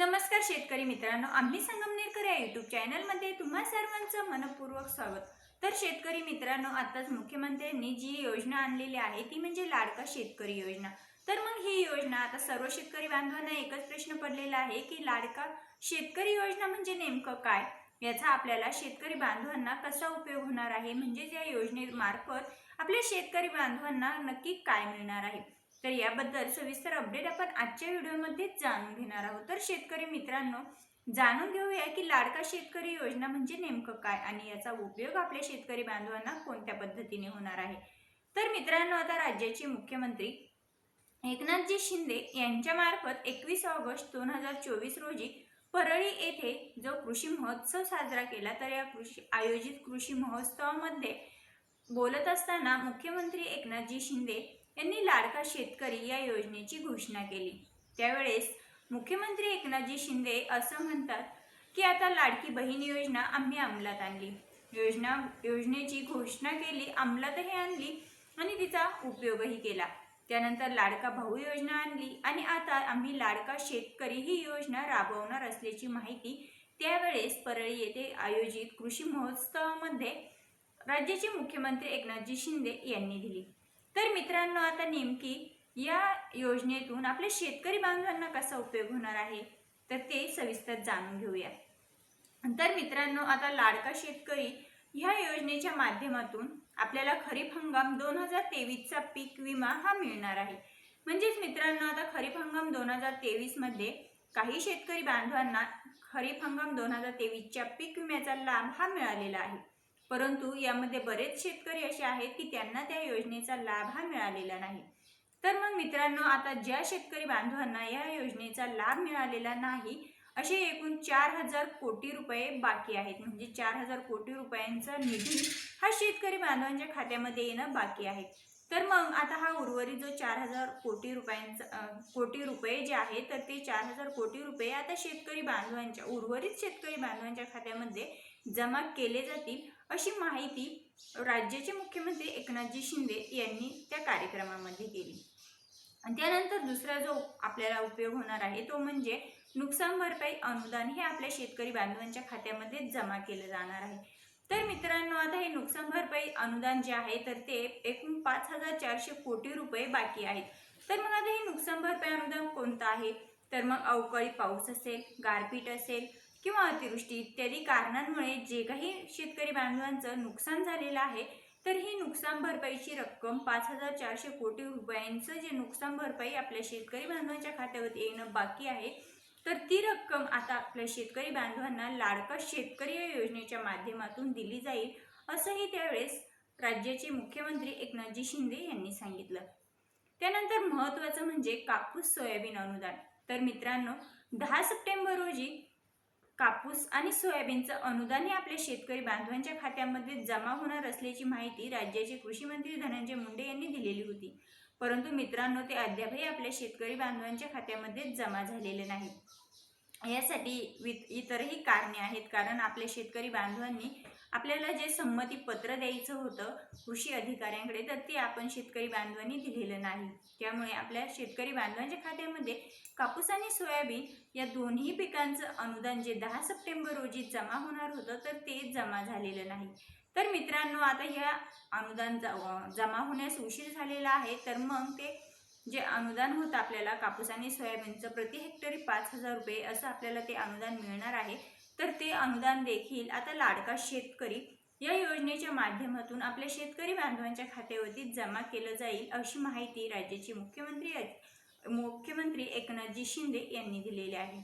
नमस्कार शेतकरी मित्रांनो आम्ही संगमनेरकर या युट्यूब चॅनलमध्ये तुम्हा सर्वांचं मनपूर्वक स्वागत. तर शेतकरी मित्रांनो आताच मुख्यमंत्र्यांनी जी योजना आणलेली आहे ती म्हणजे लाडका शेतकरी योजना. तर मग ही योजना आता सर्व शेतकरी बांधवांना एकच प्रश्न पडलेला आहे की लाडका शेतकरी योजना म्हणजे नेमकं काय? याचा आपल्याला शेतकरी बांधवांना कसा उपयोग होणार आहे? म्हणजेच या योजनेमार्फत आपल्या शेतकरी बांधवांना नक्की काय मिळणार आहे? तर याबद्दल सविस्तर अपडेट आपण आजच्या व्हिडिओमध्ये जाणून घेणार आहोत. तर शेतकरी मित्रांनो जाणून घेऊया की लाडका शेतकरी योजना म्हणजे नेमकं काय आणि याचा उपयोग आपल्या शेतकरी बांधवांना कोणत्या पद्धतीने होणार आहे? तर मित्रांनो आता राज्याचे मुख्यमंत्री एकनाथजी शिंदे यांच्यामार्फत एकवीस ऑगस्ट दोन हजार चोवीस रोजी परळी येथे जो कृषी महोत्सव साजरा केला तर या कृषी आयोजित कृषी महोत्सवामध्ये बोलत असताना मुख्यमंत्री एकनाथजी शिंदे यांनी लाडका शेतकरी या योजनेची घोषणा केली. त्यावेळेस मुख्यमंत्री एकनाथजी शिंदे असं म्हणतात की आता लाडकी बहीण योजना आम्ही अंमलात आणली. योजना योजनेची घोषणा केली अंमलातही आणली आणि तिचा उपयोगही केला. त्यानंतर लाडका भाऊ योजना आणली आणि आता आम्ही लाडका शेतकरी ही योजना राबवणार असल्याची माहिती त्यावेळेस परळी येथे आयोजित कृषी महोत्सवामध्ये राज्याचे मुख्यमंत्री एकनाथजी शिंदे यांनी दिली. तर मित्रांनो आता नेमकी या योजनेतून आपल्या शेतकरी बांधवांना कसा उपयोग होणार आहे तर ते सविस्तर जाणून घेऊया. तर मित्रांनो आता लाडका शेतकरी ह्या योजनेच्या माध्यमातून आपल्याला खरीप हंगाम दोन हजार तेवीसचा पीक विमा हा मिळणार आहे. म्हणजेच मित्रांनो आता खरीप हंगाम दोन हजार तेवीसमध्ये काही शेतकरी बांधवांना खरीप हंगाम दोन हजार तेवीसच्या पीक विम्याचा लाभ हा मिळालेला आहे. परंतु यामध्ये बरेच शेतकरी असे आहेत की त्यांना त्या योजनेचा लाभ हा मिळालेला नाही. तर मग मित्रांनो आता ज्या शेतकरी बांधवांना या योजनेचा लाभ मिळालेला नाही असे एकूण चार हजार कोटी रुपये बाकी आहेत. म्हणजे चार हजार कोटी रुपयांचा निधी हा शेतकरी बांधवांच्या खात्यामध्ये येणं बाकी आहे. तर मग आता हा उर्वरित जो चार हजार कोटी रुपयांचा कोटी रुपये जे आहे तर ते चार हजार कोटी रुपये आता शेतकरी बांधवांच्या उर्वरित शेतकरी बांधवांच्या खात्यामध्ये जमा केले जातील. अशी माहिती राज्याचे मुख्यमंत्री एकनाथजी शिंदे यांनी त्या कार्यक्रमामध्ये केली आणि त्यानंतर दुसरा जो आपल्याला उपयोग होणार आहे तो म्हणजे नुकसान भरपाई अनुदान हे आपल्या शेतकरी बांधवांच्या खात्यामध्ये जमा केलं जाणार आहे. तर मित्रांनो आता हे नुकसान भरपाई अनुदान जे आहे तर ते एकूण पाच हजार चारशे कोटी रुपये बाकी आहेत. तर मग आता हे नुकसान भरपाई अनुदान कोणतं आहे? तर मग अवकाळी पाऊस असेल गारपीट असेल किंवा अतिवृष्टी इत्यादी कारणांमुळे जे काही शेतकरी बांधवांचं नुकसान झालेलं आहे तर ही नुकसान भरपाईची रक्कम पाच हजार चारशे कोटी रुपयांचं जे नुकसान भरपाई आपल्या शेतकरी बांधवांच्या खात्यावरती येणं बाकी आहे तर ती रक्कम आता आपल्या शेतकरी बांधवांना लाडका शेतकरी योजनेच्या माध्यमातून दिली जाईल असंही त्यावेळेस राज्याचे मुख्यमंत्री एकनाथजी शिंदे यांनी सांगितलं. त्यानंतर महत्त्वाचं म्हणजे कापूस सोयाबीन अनुदान. तर मित्रांनो दहा सप्टेंबर रोजी कापूस आणि सोयाबीनचं अनुदान हे आपल्या शेतकरी बांधवांच्या खात्यामध्ये जमा होणार असल्याची माहिती राज्याचे कृषी मंत्री धनंजय मुंडे यांनी दिलेली होती. परंतु मित्रांनो ते अद्यापही आपल्या शेतकरी बांधवांच्या खात्यामध्ये जमा झालेले नाही यासाठी वि- इतरही कारणे आहेत. कारण आपल्या शेतकरी बांधवांनी आपल्याला जे संमती पत्र द्यायचं होतं कृषी अधिकाऱ्यांकडे तर ते आपण शेतकरी बांधवांनी दिलेलं नाही. त्यामुळे आपल्या शेतकरी बांधवांच्या खात्यामध्ये कापूस आणि सोयाबीन या दोन्ही पिकांचं अनुदान जे दहा सप्टेंबर रोजी जमा होणार होतं तर ते जमा झालेलं नाही. तर मित्रांनो आता ह्या अनुदान जमा होण्यास उशीर झालेला आहे तर मग ते जे अनुदान होतं आपल्याला कापूस आणि सोयाबीनचं प्रति हेक्टरी पाच हजार रुपये असं आपल्याला ते अनुदान मिळणार आहे. तर ते अनुदान देखील आता लाडका शेतकरी या योजनेच्या माध्यमातून आपल्या शेतकरी बांधवांच्या खात्यावरती जमा केलं जाईल अशी माहिती राज्याचे मुख्यमंत्री मुख्यमंत्री एकनाथजी शिंदे यांनी दिलेली आहे.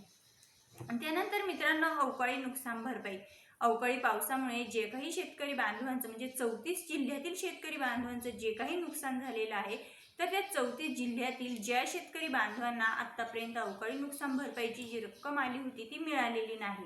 त्यानंतर मित्रांनो अवकाळी नुकसान भरपाई. अवकाळी पावसामुळे जे काही शेतकरी बांधवांचं म्हणजे चौतीस जिल्ह्यातील शेतकरी बांधवांचं जे काही नुकसान झालेलं आहे तर त्या चौतीस जिल्ह्यातील ज्या शेतकरी बांधवांना आत्तापर्यंत अवकाळी नुकसान भरपाईची जी रक्कम आली होती ती मिळालेली नाही.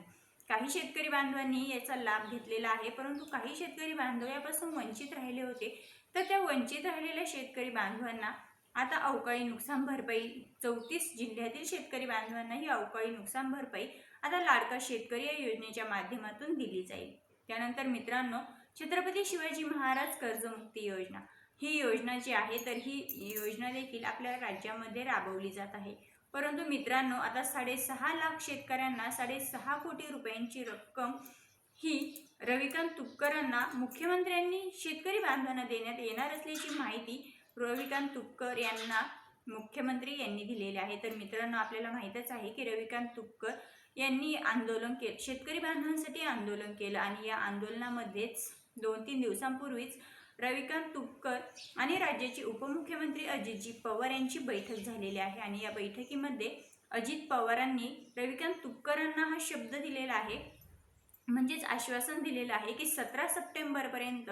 काही शेतकरी बांधवांनी याचा लाभ घेतलेला आहे परंतु काही शेतकरी बांधव यापासून वंचित राहिले होते. तर त्या वंचित राहिलेल्या शेतकरी बांधवांना आता अवकाळी नुकसान भरपाई चौतीस जिल्ह्यातील शेतकरी बांधवांना ही अवकाळी नुकसान भरपाई आता लाडका शेतकरी या योजनेच्या माध्यमातून दिली जाईल. त्यानंतर मित्रांनो छत्रपती शिवाजी महाराज कर्जमुक्ती योजना. ही योजना जी आहे तर ही योजना देखील आपल्या राज्यामध्ये राबवली जात आहे. परंतु मित्रांनो आता साडेसहा लाख शेतकऱ्यांना साडेसहा कोटी रुपयांची रक्कम ही रविकांत तुपकरांना मुख्यमंत्र्यांनी शेतकरी बांधवांना देण्यात येणार असल्याची माहिती रविकांत तुपकर यांना मुख्यमंत्री यांनी दिलेली आहे. तर मित्रांनो आपल्याला माहीतच आहे की रविकांत तुपकर यांनी आंदोलन केलं शेतकरी बांधवांसाठी आंदोलन केलं आणि या आंदोलनामध्येच दोन तीन दिवसांपूर्वीच रविकांत तुपकर आणि राज्याचे उपमुख्यमंत्री अजितजी पवार यांची बैठक झालेली आहे. आणि या बैठकीमध्ये अजित पवारांनी रविकांत तुपकरांना हा शब्द दिलेला आहे. म्हणजेच आश्वासन दिलेलं आहे की सतरा सप्टेंबरपर्यंत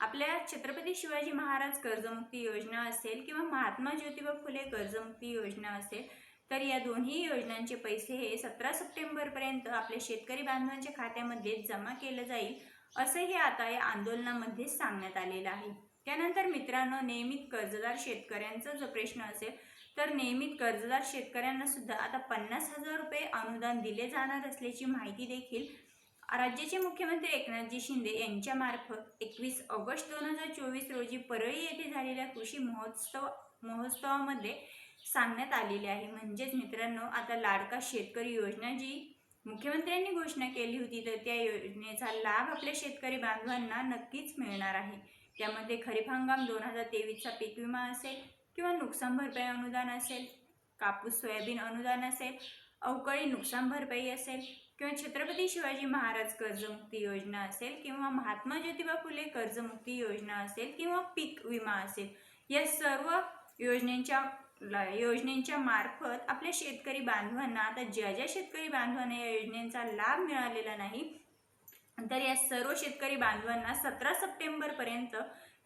आपल्या छत्रपती शिवाजी महाराज कर्जमुक्ती योजना असेल किंवा महात्मा ज्योतिबा फुले कर्जमुक्ती योजना असेल तर या दोन्ही योजनांचे पैसे हे सतरा सप्टेंबरपर्यंत आपल्या शेतकरी बांधवांच्या खात्यामध्ये जमा केलं जाईल. असंही आता या आंदोलनामध्ये सांगण्यात आलेलं आहे. त्यानंतर मित्रांनो नियमित कर्जदार शेतकऱ्यांचा जो प्रश्न असेल तर नियमित कर्जदार शेतकऱ्यांना सुद्धा आता पन्नास हजार रुपये अनुदान दिले जाणार असल्याची माहिती देखील राज्याचे मुख्यमंत्री एकनाथजी शिंदे यांच्यामार्फत एकवीस ऑगस्ट दोन हजार चोवीस रोजी परळी येथे झालेल्या कृषी महोत्सव महोत्सवामध्ये सांगण्यात आलेले आहे. म्हणजेच मित्रांनो आता लाडका शेतकरी योजना जी मुख्यमंत्र्यांनी घोषणा केली होती तर त्या योजनेचा लाभ आपल्या शेतकरी बांधवांना नक्कीच मिळणार आहे. त्यामध्ये खरीप हंगाम दोन हजार तेवीसचा पीक विमा असेल किंवा नुकसान भरपाई अनुदान असेल कापूस सोयाबीन अनुदान असेल अवकाळी नुकसान भरपाई असेल किंवा छत्रपती शिवाजी महाराज कर्जमुक्ती योजना असेल किंवा महात्मा ज्योतिबा फुले कर्जमुक्ती योजना असेल किंवा पीक विमा असेल. या सर्व योजनेच्या योजनेच्या मार्फत आपल्या शेतकरी बांधवांना आता ज्या ज्या शेतकरी बांधवांना या योजनेचा लाभ मिळालेला नाही तर या सर्व शेतकरी बांधवांना सतरा सप्टेंबरपर्यंत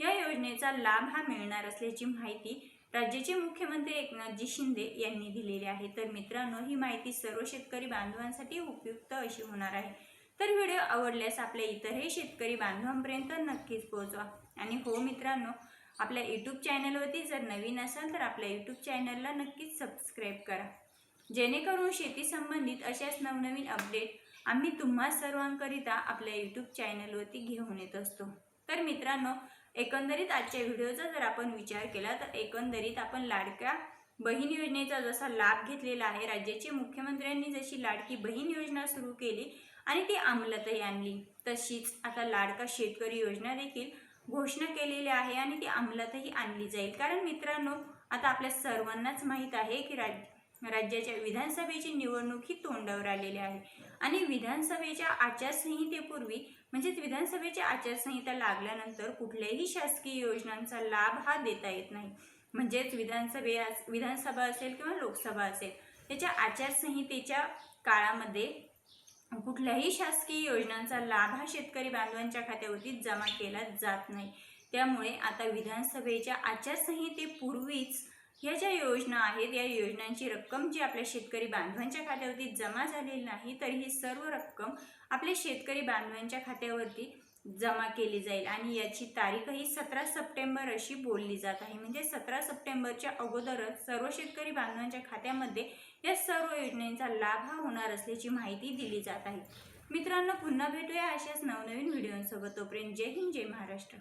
या योजनेचा लाभ हा मिळणार असल्याची माहिती राज्याचे मुख्यमंत्री एकनाथजी शिंदे यांनी दिलेली आहे. तर मित्रांनो ही माहिती सर्व शेतकरी बांधवांसाठी उपयुक्त अशी होणार आहे. तर व्हिडिओ आवडल्यास आपल्या इतरही शेतकरी बांधवांपर्यंत नक्कीच पोहोचवा. आणि हो मित्रांनो आपल्या यूट्यूब चॅनलवरती जर नवीन असाल तर आपल्या यूट्यूब चॅनलला नक्कीच सबस्क्राईब करा. जेणेकरून शेती संबंधित अशाच नवनवीन अपडेट आम्ही तुम्हा सर्वांकरिता आपल्या यूट्यूब चॅनलवरती घेऊन येत असतो. तर मित्रांनो एकंदरीत आजच्या व्हिडिओचा जर आपण विचार केला तर एकंदरीत आपण लाडक्या बहीण योजनेचा जसा लाभ घेतलेला आहे राज्याचे मुख्यमंत्र्यांनी जशी लाडकी बहीण योजना सुरू केली आणि ती अंमलातही आणली तशीच आता लाडका शेतकरी योजना देखील घोषणा केलेली आहे आणि ती अंमलातही आणली जाईल. कारण मित्रांनो आता आपल्या सर्वांनाच माहीत आहे की राज राज्याच्या विधानसभेची निवडणूक ही तोंडावर आलेली आहे. आणि विधानसभेच्या आचारसंहितेपूर्वी म्हणजेच विधानसभेची आचारसंहिता लागल्यानंतर कुठल्याही शासकीय योजनांचा लाभ हा देता येत नाही. म्हणजेच विधानसभे विधानसभा असेल किंवा लोकसभा असेल त्याच्या आचारसंहितेच्या काळामध्ये कुठल्याही शासकीय योजनांचा लाभ हा शेतकरी बांधवांच्या खात्यावरती जमा केला जात नाही. त्यामुळे आता विधानसभेच्या आचारसंहितेपूर्वीच ह्या ज्या योजना आहेत या योजनांची रक्कम जी आपल्या शेतकरी बांधवांच्या खात्यावरती जमा झालेली नाही तर ही सर्व रक्कम आपल्या शेतकरी बांधवांच्या खात्यावरती जमा केली जाईल. आणि याची तारीखही सतरा सप्टेंबर अशी बोलली जात आहे. म्हणजे सतरा सप्टेंबरच्या अगोदरच सर्व शेतकरी बांधवांच्या खात्यामध्ये या सर्व योजनेचा लाभ हा होणार असल्याची माहिती दिली जात आहे. मित्रांनो पुन्हा भेटूया अशाच नवनवीन व्हिडिओंसोबत. तोपर्यंत जय हिंद जय महाराष्ट्र.